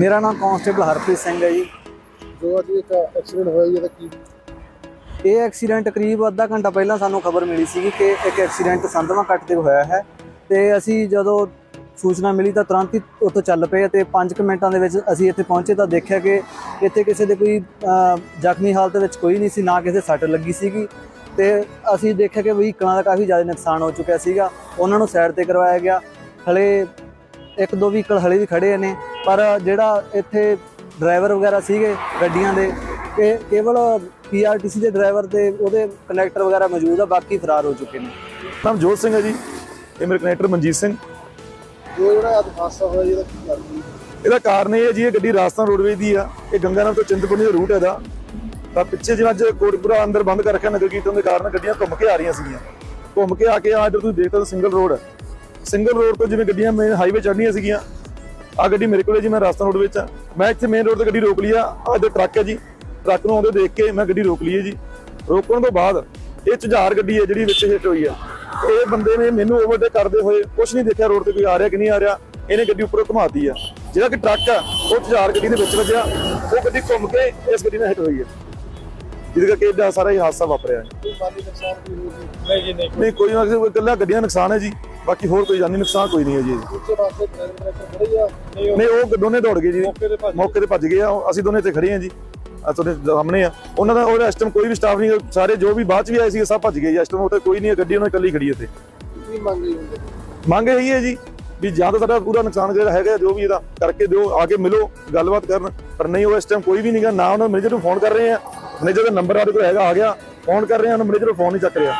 ਮੇਰਾ ਨਾਮ ਕਾਂਸਟੇਬਲ ਹਰਪ੍ਰੀਤ ਸਿੰਘ ਹੈ ਜੀ। ਜੋ ਅੱਜ ਇੱਕ ਐਕਸੀਡੈਂਟ ਹੋਇਆ ਜੀ ਇਹਦਾ ਕੀ? ਇਹ ਐਕਸੀਡੈਂਟ ਕਰੀਬ ਅੱਧਾ ਘੰਟਾ ਪਹਿਲਾਂ ਸਾਨੂੰ ਖਬਰ ਮਿਲੀ ਸੀ ਕਿ ਇੱਕ ਐਕਸੀਡੈਂਟ ਸੰਧਵਾ ਕੱਟ ਤੇ ਹੋਇਆ ਹੈ ਤੇ ਅਸੀਂ ਜਦੋਂ ਸੂਚਨਾ ਮਿਲੀ ਤਾਂ ਤੁਰੰਤ ਹੀ ਉੱਥੋਂ ਚੱਲ ਪਏ ਤੇ 5 ਮਿੰਟਾਂ ਦੇ ਵਿੱਚ ਅਸੀਂ ਇੱਥੇ ਪਹੁੰਚੇ ਤਾਂ ਦੇਖਿਆ ਕਿ ਇੱਥੇ ਕਿਸੇ ਦੇ ਕੋਈ ਜ਼ਖਮੀ ਹਾਲਤ ਵਿੱਚ ਕੋਈ ਨਹੀਂ ਸੀ ਨਾ ਕਿਸੇ ਸੱਟ ਲੱਗੀ ਸੀਗੀ ਤੇ ਅਸੀਂ ਦੇਖਿਆ ਕਿ ਵਹੀਕਲਾਂ ਦਾ ਕਾਫੀ ਜ਼ਿਆਦਾ ਨੁਕਸਾਨ ਹੋ ਚੁੱਕਿਆ ਸੀਗਾ। ਉਹਨਾਂ ਨੂੰ ਸਾਈਡ ਤੇ ਕਰਵਾਇਆ ਗਿਆ। ਹਲੇ ਇੱਕ ਦੋ ਵਹੀਕਲ ਹਲੇ ਵੀ ਖੜੇ ਨੇ ਪਰ ਜਿਹੜਾ ਇੱਥੇ ਡਰਾਈਵਰ ਵਗੈਰਾ ਸੀਗੇ ਗੱਡੀਆਂ ਦੇ ਕਿ ਕੇਵਲ ਪੀਆਰਟੀਸੀ ਦੇ ਡਰਾਈਵਰ ਤੇ ਉਹਦੇ ਕਨੈਕਟਰ ਵਗੈਰਾ ਮੌਜੂਦ ਆ ਬਾਕੀ ਫਰਾਰ ਹੋ ਚੁੱਕੇ ਨੇ। ਨਾਮ ਜੋਤ ਸਿੰਘ ਹੈ ਜੀ ਇਹ ਮੇਰੇ ਕਨੈਕਟਰ ਮਨਜੀਤ ਸਿੰਘ। ਜੋ ਜਿਹੜਾ ਅੱਜ ਹਾਦਸਾ ਹੋਇਆ ਜੀ ਇਹਦਾ ਕੀ ਕਾਰਨ ਜੀ ਇਹਦਾ ਕਾਰਨ ਇਹ ਹੈ ਜੀ ਇਹ ਗੱਡੀ ਰਾਜਸਥਾਨ ਰੋਡਵੇਜ਼ ਦੀ ਆ ਇਹ ਗੰਗਾਨਗਰ ਤੋਂ ਚਿੰਤਪੁਰਨੀ ਦਾ ਰੂਟ ਹੈ ਇਹਦਾ। ਤਾਂ ਪਿੱਛੇ ਜਿਵੇਂ ਅੱਜ ਕੋਟਪੁਰਾ ਅੰਦਰ ਬੰਦ ਕਰ ਰੱਖਿਆ ਨਗਰ ਕੀਰਤਨ ਦੇ ਕਾਰਨ ਗੱਡੀਆਂ ਘੁੰਮ ਕੇ ਆ ਰਹੀਆਂ ਸੀਗੀਆਂ। ਘੁੰਮ ਕੇ ਆ ਕੇ ਆ ਇੱਧਰ ਤੁਸੀਂ ਦੇਖਦੇ ਹੋ ਸਿੰਗਲ ਰੋਡ ਹੈ। ਸਿੰਗਲ ਰੋਡ ਤੋਂ ਜਿਵੇਂ ਗੱਡੀਆਂ ਮੇਨ ਹਾਈਵੇ ਚੜ੍ਹਨੀਆਂ ਸੀਗੀਆਂ ਆ ਗੱਡੀ ਮੇਰੇ ਕੋਲੇ ਜੀ ਮੈਂ ਰਾਜਸਥਾਨ ਰੋਡ ਵਿੱਚ ਆ। ਮੈਂ ਇੱਥੇ ਮੇਨ ਰੋਡ ਤੇ ਗੱਡੀ ਰੋਕ ਲਈ ਆ ਆਹ ਇੱਧਰ ਟਰੱਕ ਹੈ ਜੀ। ਟਰੱਕ ਨੂੰ ਆਉਂਦੇ ਦੇਖ ਕੇ ਮੈਂ ਗੱਡੀ ਰੋਕ ਲਈ ਹੈ ਜੀ। ਰੋਕਣ ਤੋਂ ਬਾਅਦ ਇਹ ਝੁਝਾਰ ਗੱਡੀ ਹੈ ਜਿਹੜੀ ਵਿੱਚ ਹਿੱਟ ਹੋਈ ਆ। ਇਹ ਬੰਦੇ ਨੇ ਮੈਨੂੰ ਓਵਰਟੇਕ ਕਰਦੇ ਹੋਏ ਕੁਝ ਨਹੀਂ ਦੇਖਿਆ ਰੋਡ ਤੇ ਕੋਈ ਆ ਰਿਹਾ ਕਿ ਨਹੀਂ ਆ ਰਿਹਾ। ਇਹਨੇ ਗੱਡੀ ਉੱਪਰੋਂ ਘੁਮਾਤੀ ਆ। ਜਿਹੜਾ ਕਿ ਟਰੱਕ ਆ ਉਹ ਝੁਝਾਰ ਗੱਡੀ ਦੇ ਵਿੱਚ ਵੱਜਿਆ। ਉਹ ਗੱਡੀ ਘੁੰਮ ਕੇ ਇਸ ਗੱਡੀ ਨਾਲ ਹਿੱਟ ਹੋਈ ਹੈ। ਜਿਹਦੇ ਕਰਕੇ ਇਹਦਾ ਸਾਰਾ ਹੀ ਹਾਦਸਾ ਵਾਪਰਿਆ ਹੈ। ਕੋਈ ਮਾਲੀ ਨੁਕਸਾਨ ਜੀ ਨਹੀਂ ਜੀ ਨਹੀਂ ਨਹੀਂ ਕੋਈ ਨਾ ਕੋਈ ਇਕੱਲਾ ਗੱਡੀਆਂ ਦਾ ਨੁਕਸਾਨ ਹੈ ਜੀ। ਬਾਕੀ ਹੋਰ ਕੋਈ ਜਾਨੀ ਨੁਕਸਾਨ ਕੋਈ ਨਹੀਂ ਹੈ ਜੀ। ਦੂਜੇ ਪਾਸੇ ਡਰਾਈਵਰ ਡਰਾਈਵਰ ਖੜੇ ਆ ਨਹੀਂ ਨਹੀਂ ਉਹ ਦੋਨੇ ਦੌੜ ਗਏ ਜੀ। ਮੌਕੇ ਤੇ ਭੱਜ ਮੌਕੇ ਤੇ ਭੱਜ ਗਏ ਆ। ਅਸੀਂ ਦੋਨੇ ਇੱਥੇ ਖੜੇ ਆ ਜੀ। ਆ ਤੁਹਾਡੇ ਸਾਹਮਣੇ ਆ। ਉਹਨਾਂ ਦਾ ਉਹਦਾ ਇਸ ਟਾਈਮ ਕੋਈ ਵੀ ਸਟਾਫ ਨਹੀਂ ਸਾਰੇ ਜੋ ਵੀ ਬਾਅਦ ਚ ਵੀ ਆਏ ਸੀ ਸਭ ਭੱਜ ਗਏ ਜੀ। ਇਸ ਟਾਈਮ ਉੱਥੇ ਕੋਈ ਨਹੀਂ ਹੈ ਗੱਡੀ ਉਹਨਾਂ ਦੀ ਇਕੱਲੀ ਖੜੀ ਹੈ ਇੱਥੇ। ਕੀ ਮੰਗ ਰਹੀ ਹੁੰਦੇ? ਮੰਗ ਇਹੀ ਹੈ ਜੀ ਵੀ ਜਾਂ ਤਾਂ ਸਾਡਾ ਪੂਰਾ ਨੁਕਸਾਨ ਜਿਹੜਾ ਹੈਗਾ ਜੋ ਵੀ ਇਹਦਾ ਕਰਕੇ ਦਿਓ ਆ ਕੇ ਮਿਲੋ ਗੱਲਬਾਤ ਕਰਨ। ਪਰ ਨਹੀਂ ਉਹ ਇਸ ਟਾਈਮ ਕੋਈ ਵੀ ਨਹੀਂਗਾ ਨਾ ਉਹਨਾਂ ਮੈਨੇਜਰ ਨੂੰ ਫੋਨ ਕਰ ਰਹੇ ਆ। ਮੈਨੇਜਰ ਦਾ ਨੰਬਰ ਸਾਡੇ ਕੋਲ ਹੈਗਾ ਆ ਗਿਆ। ਫੋਨ ਕਰ ਰਹੇ ਆ ਉਹਨਾਂ ਮੈਨੇਜਰ ਨੂੰ ਫੋਨ ਨਹੀਂ ਚੱਕ ਰਿਹਾ।